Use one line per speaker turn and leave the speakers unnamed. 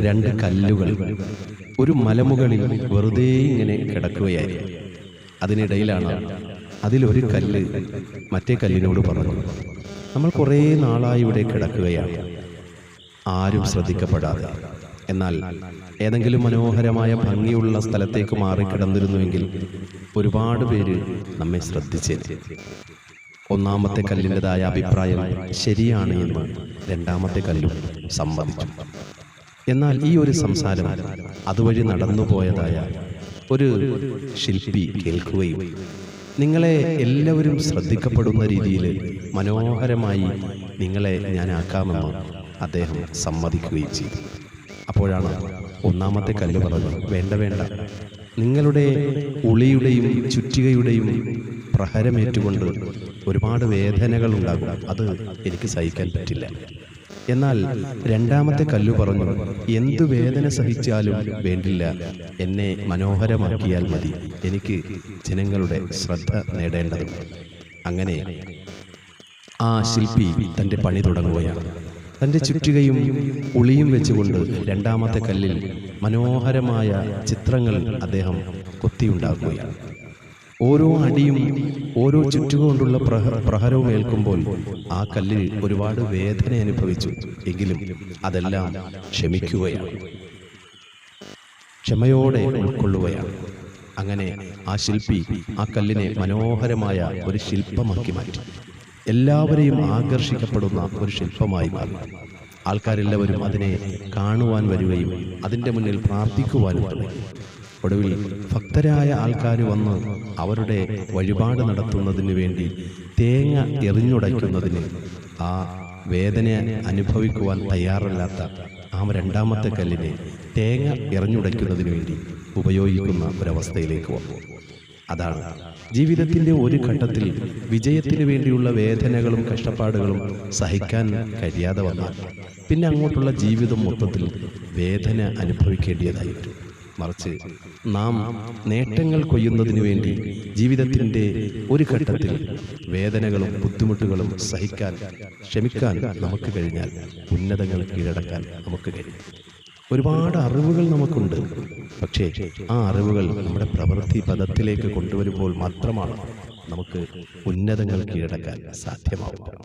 രണ്ട് കല്ലുകൾ ഒരു മലമുകളിൽ വെറുതെ ഇങ്ങനെ കിടക്കുകയായിരുന്നു. അതിനിടയിലാണ് അതിലൊരു കല്ല് മറ്റേ കല്ലിനോട് പറഞ്ഞു നമ്മൾ കുറേ നാളായി ഇവിടെ കിടക്കുകയാണ്. ആരും ശ്രദ്ധിക്കപ്പെടാതെ. എന്നാൽ ഏതെങ്കിലും മനോഹരമായ ഭംഗിയുള്ള സ്ഥലത്തേക്ക് മാറി കിടന്നിരുന്നുവെങ്കിൽ ഒരുപാട് പേര് നമ്മെ ശ്രദ്ധിച്ചേനെ. ഒന്നാമത്തെ കല്ലിന്റെതായ അഭിപ്രായം ശരിയാണ് എന്ന് രണ്ടാമത്തെ കല്ലും സമ്മതിച്ചു. എന്നാൽ ഈ ഒരു സംസാരം അതുവഴി നടന്നുപോയതായ ഒരു ശില്പി കേൾക്കുകയും നിങ്ങളെ എല്ലാവരും ശ്രദ്ധിക്കപ്പെടുന്ന രീതിയിൽ മനോഹരമായി നിങ്ങളെ ഞാനാക്കാമെന്ന് അദ്ദേഹം സമ്മതിക്കുകയും ചെയ്തു. അപ്പോഴാണ് ഒന്നാമത്തെ കല്ല് പറഞ്ഞത് വേണ്ട വേണ്ട. നിങ്ങളുടെ ഉളിയുടെയും ചുറ്റികയുടെയും പ്രഹരമേറ്റുകൊണ്ട് ഒരുപാട് വേദനകൾ ഉണ്ടാകും. അത് എനിക്ക് സഹിക്കാൻ പറ്റില്ല. എന്നാൽ രണ്ടാമത്തെ കല്ലു പറഞ്ഞു എന്തു വേദന സഹിച്ചാലും വേണ്ടില്ല. എന്നെ മനോഹരമാക്കിയാൽ മതി. എനിക്ക് ജനങ്ങളുടെ ശ്രദ്ധ നേടേണ്ടതുണ്ട്. അങ്ങനെ ആ ശില്പി തന്റെ പണി തുടങ്ങുകയാണ്. തന്റെ ചുറ്റുകയും ഉളിയും വെച്ചുകൊണ്ട് രണ്ടാമത്തെ കല്ലിൽ മനോഹരമായ ചിത്രങ്ങൾ അദ്ദേഹം കൊത്തിയുണ്ടാക്കുകയാണ്. ഓരോ അടിയും ഓരോ ചുറ്റുകൊണ്ടുള്ള പ്രഹ പ്രഹരവും ഏൽക്കുമ്പോൾ ആ കല്ലിൽ ഒരുപാട് വേദന അനുഭവിച്ചു. എങ്കിലും അതെല്ലാം ക്ഷമിക്കുകയാണ്. ക്ഷമയോടെ ഉൾക്കൊള്ളുകയാണ്. അങ്ങനെ ആ ശില്പി ആ കല്ലിനെ മനോഹരമായ ഒരു ശില്പമാക്കി മാറ്റി. എല്ലാവരെയും ആകർഷിക്കപ്പെടുന്ന ഒരു ശില്പമായി മാറി. ആൾക്കാരെല്ലാവരും അതിനെ കാണുവാൻ വരികയും അതിന്റെ മുന്നിൽ പ്രാർത്ഥിക്കുവാനും തുടങ്ങി. ഒടുവിൽ ഭക്തരായ ആൾക്കാർ വന്ന് അവരുടെ വഴിപാട് നടത്തുന്നതിന് വേണ്ടി തേങ്ങ എറിഞ്ഞുടയ്ക്കുന്നതിന് ആ വേദന അനുഭവിക്കുവാൻ തയ്യാറല്ലാത്ത ആ രണ്ടാമത്തെ കല്ലിനെ തേങ്ങ എറിഞ്ഞുടയ്ക്കുന്നതിന് വേണ്ടി ഉപയോഗിക്കുന്ന ഒരവസ്ഥയിലേക്ക് വന്നു. അതാണ് ജീവിതത്തിന്റെ ഒരു ഘട്ടത്തിൽ വിജയത്തിന് വേണ്ടിയുള്ള വേദനകളും കഷ്ടപ്പാടുകളും സഹിക്കാൻ കഴിയാതെ വന്നാൽ പിന്നെ അങ്ങോട്ടുള്ള ജീവിതം മൊത്തത്തിൽ വേദന അനുഭവിക്കേണ്ടിയതായി മറിച്ച് നാം നേട്ടങ്ങൾ കൊയ്യുന്നതിന് വേണ്ടി ജീവിതത്തിന്റെ ഒരു ഘട്ടത്തിൽ വേദനകളും ബുദ്ധിമുട്ടുകളും സഹിക്കാൻ ക്ഷമിക്കാൻ നമുക്ക് കഴിഞ്ഞാൽ ഉന്നതങ്ങൾ കീഴടക്കാൻ നമുക്ക് കഴിയും. ഒരുപാട് അറിവുകൾ നമുക്കുണ്ട്. പക്ഷേ ആ അറിവുകൾ നമ്മുടെ പ്രവൃത്തി പദത്തിലേക്ക് കൊണ്ടുവരുമ്പോൾ മാത്രമാണ് നമുക്ക് ഉന്നതങ്ങൾ കീഴടക്കാൻ സാധ്യമാവുക.